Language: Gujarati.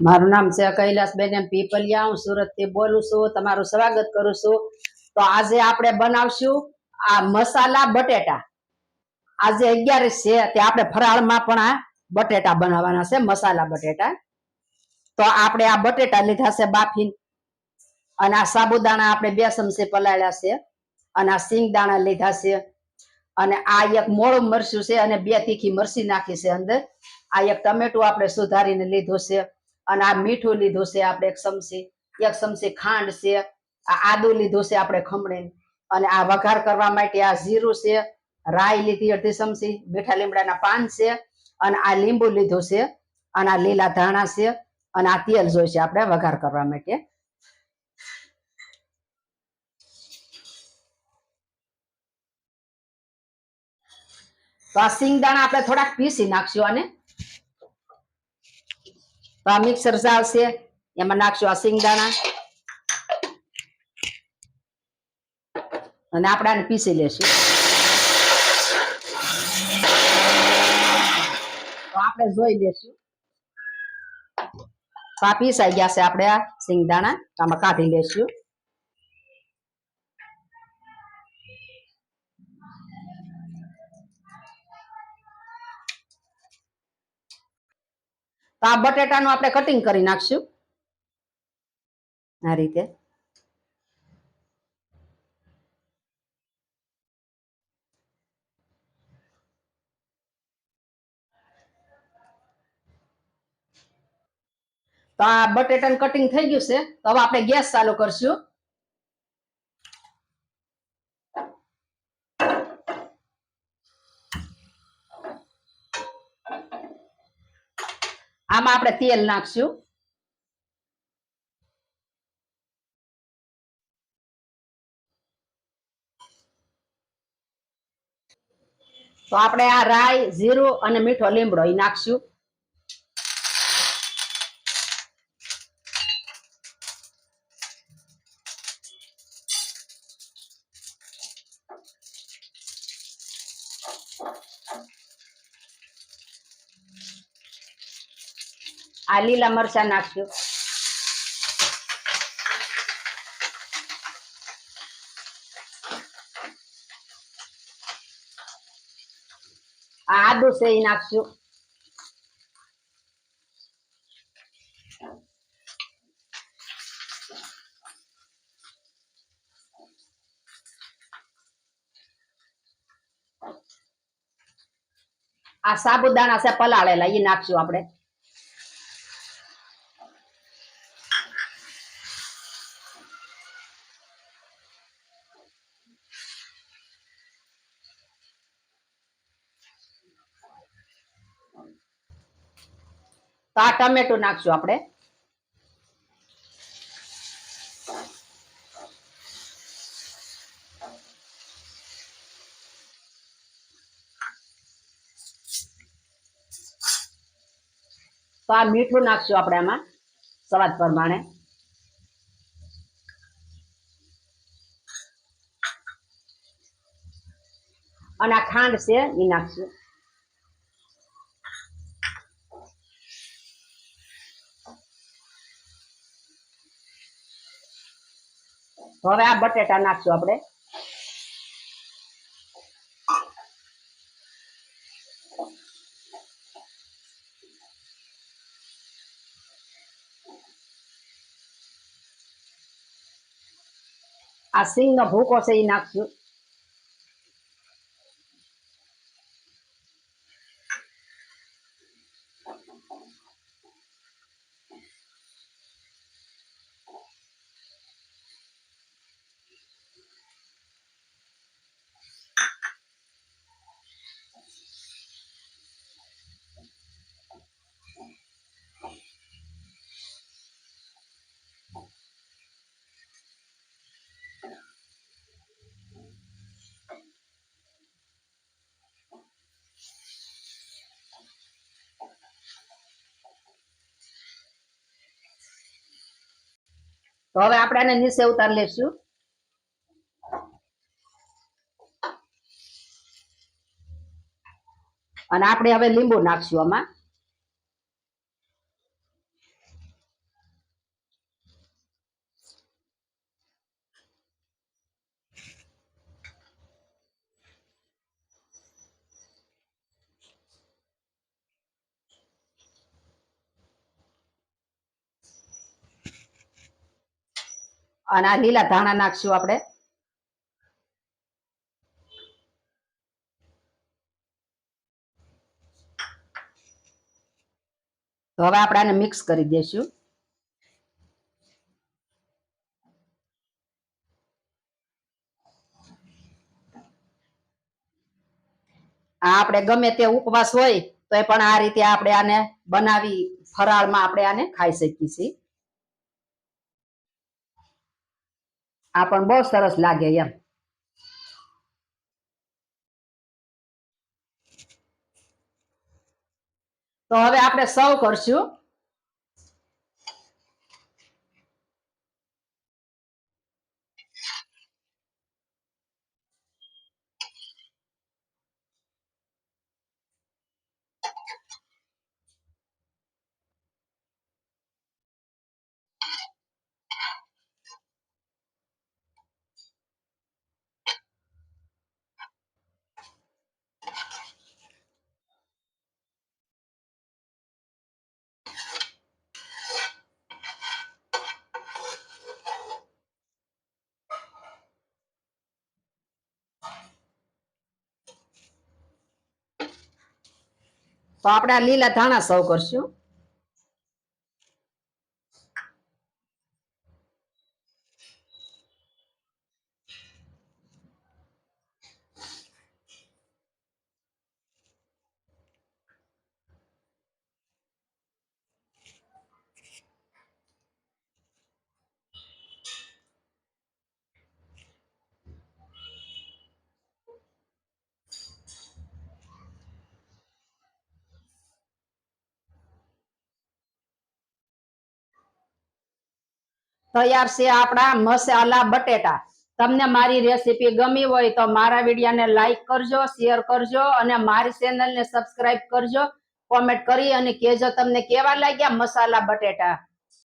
મારું નામ છે કૈલાસબેન, એમ પીપલિયા. હું સુરતથી બોલું છું, તમારું સ્વાગત કરું છું. તો આજે આપણે બનાવશું આ મસાલા બટેટા. આજે અગિયારસ છે, તે આપણે ફરાળમાં પણ આ બટેટા બનાવવાના છે, મસાલા બટેટા. તો આપણે આ બટેટા લીધા છે બાફી અને આ સાબુદાણા આપણે બે ચમચી પલાળ્યા છે. અને આ સિંગદાણા લીધા છે. અને આ એક મોળું મરચું છે અને બે તીખી મરચી નાખી છે અંદર. આ એક ટમેટું આપણે સુધારીને લીધું છે. અને આ મીઠું લીધું છે, આપણે એક ચમચી એક ચમચી ખાંડ છે, આ આદુ લીધું છે આપણે ખમણીને અને આ વઘાર કરવા માટે આ જીરું છે, રાઈ લીધી અડધી ચમચી, મીઠા લીમડાના પાન છે, અને આ લીંબુ લીધું છે, અને આ લીલા ધાણા છે, અને આ તેલ જોઈશે આપણે વઘાર કરવા માટે. તો આ સિંગદાણા આપણે થોડાક પીસી નાખશું આને. તો આ મિક્સર છે, એમાં નાખશું આ સિંગદાણા અને આપણે આને પીસી લેશું. તો આપણે જોઈ લેશું. આ પીસાઈ ગયા છે આપણે આ સિંગદાણા આમાં કાઢી લેશું. તો આ બટેટાનું આપણે કટિંગ કરી નાખશું. આ રીતે. તો આ બટેટાનું કટિંગ થઈ ગયું છે. તો હવે આપણે ગેસ ચાલુ કરશું. આમાં આપણે તેલ નાખશું. તો આપણે આ રાઈ જીરું અને મીઠો લીમડો એ નાખશું. આ લીલા મરચા નાખજો. આ આદુ છે એ નાખજો. આ સાબુદાણા છે પલાળેલા એ નાખશું આપણે. તો આ ટમેટું નાખશું આપણે. તો આ મીઠું નાખશું આપણે આમાં સ્વાદ પ્રમાણે. અને આ ખાંડ છે એ નાખશું. હવે આ બટેટા નાખશું આપણે. આ સિંગ નો ભૂકો છે એ નાખશું. તો હવે આપણે આને નીચે ઉતાર લેશું. અને આપણે હવે લીંબુ નાખશું આમાં. અને આ લીલા ધાણા નાખશું આપણે. તો હવે આપણે આને મિક્સ કરી દઈશું. આ આપણે ગમે તે ઉપવાસ હોય, તો એ પણ આ રીતે આપણે આને બનાવી, ફરાળમાં આપણે આને ખાઈ શકીએ છીએ. આ પણ બહુ સરસ લાગે એમ. તો હવે આપણે સર્વ કરશું. તો આપણે આ લીલા ધાણા સર્વ કરશું. તૈયાર છે આપણા મસાલા બટેટા. તમને મારી રેસીપી ગમી હોય તો મારા વિડીયોને લાઈક કરજો, શેર કરજો અને મારી ચેનલને સબસ્ક્રાઈબ કરજો. કોમેન્ટ કરી અને કહેજો તમને કેવા લાગ્યા મસાલા બટેટા.